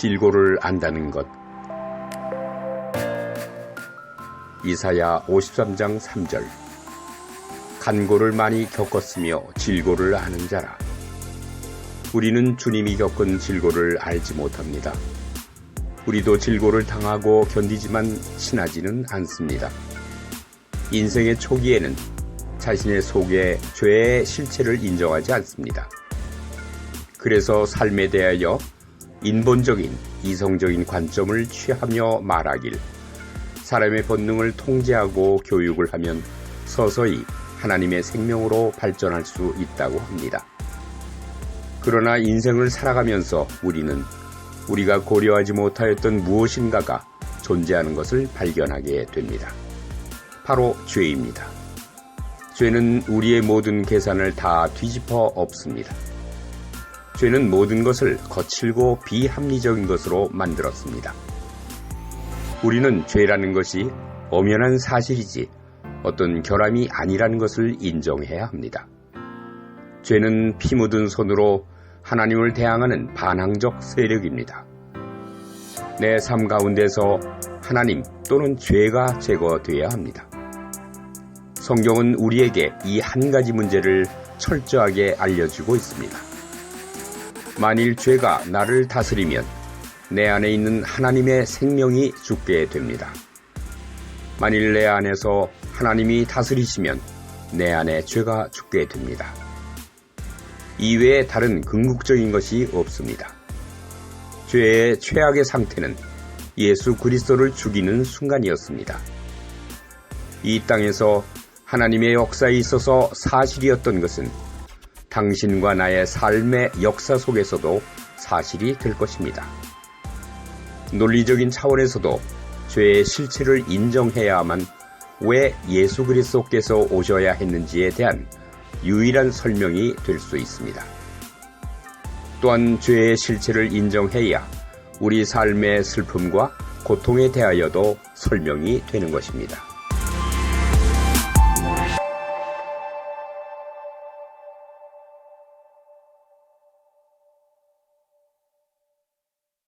질고를 안다는 것. 이사야 53장 3절. 간고를 많이 겪었으며 질고를 아는 자라. 우리는 주님이 겪은 질고를 알지 못합니다. 우리도 질고를 당하고 견디지만 친하지는 않습니다. 인생의 초기에는 자신의 속에 죄의 실체를 인정하지 않습니다. 그래서 삶에 대하여 인본적인 이성적인 관점을 취하며 말하길 사람의 본능을 통제하고 교육을 하면 서서히 하나님의 생명으로 발전할 수 있다고 합니다. 그러나 인생을 살아가면서 우리는 우리가 고려하지 못하였던 무엇인가가 존재하는 것을 발견하게 됩니다. 바로 죄입니다. 죄는 우리의 모든 계산을 다 뒤집어 엎습니다. 죄는 모든 것을 거칠고 비합리적인 것으로 만들었습니다. 우리는 죄라는 것이 엄연한 사실이지 어떤 결함이 아니라는 것을 인정해야 합니다. 죄는 피 묻은 손으로 하나님을 대항하는 반항적 세력입니다. 내 삶 가운데서 하나님 또는 죄가 제거되어야 합니다. 성경은 우리에게 이 한 가지 문제를 철저하게 알려주고 있습니다. 만일 죄가 나를 다스리면 내 안에 있는 하나님의 생명이 죽게 됩니다. 만일 내 안에서 하나님이 다스리시면 내 안에 죄가 죽게 됩니다. 이외에 다른 궁극적인 것이 없습니다. 죄의 최악의 상태는 예수 그리스도를 죽이는 순간이었습니다. 이 땅에서 하나님의 역사에 있어서 사실이었던 것은 당신과 나의 삶의 역사 속에서도 사실이 될 것입니다. 논리적인 차원에서도 죄의 실체를 인정해야만 왜 예수 그리스도께서 오셔야 했는지에 대한 유일한 설명이 될 수 있습니다. 또한 죄의 실체를 인정해야 우리 삶의 슬픔과 고통에 대하여도 설명이 되는 것입니다.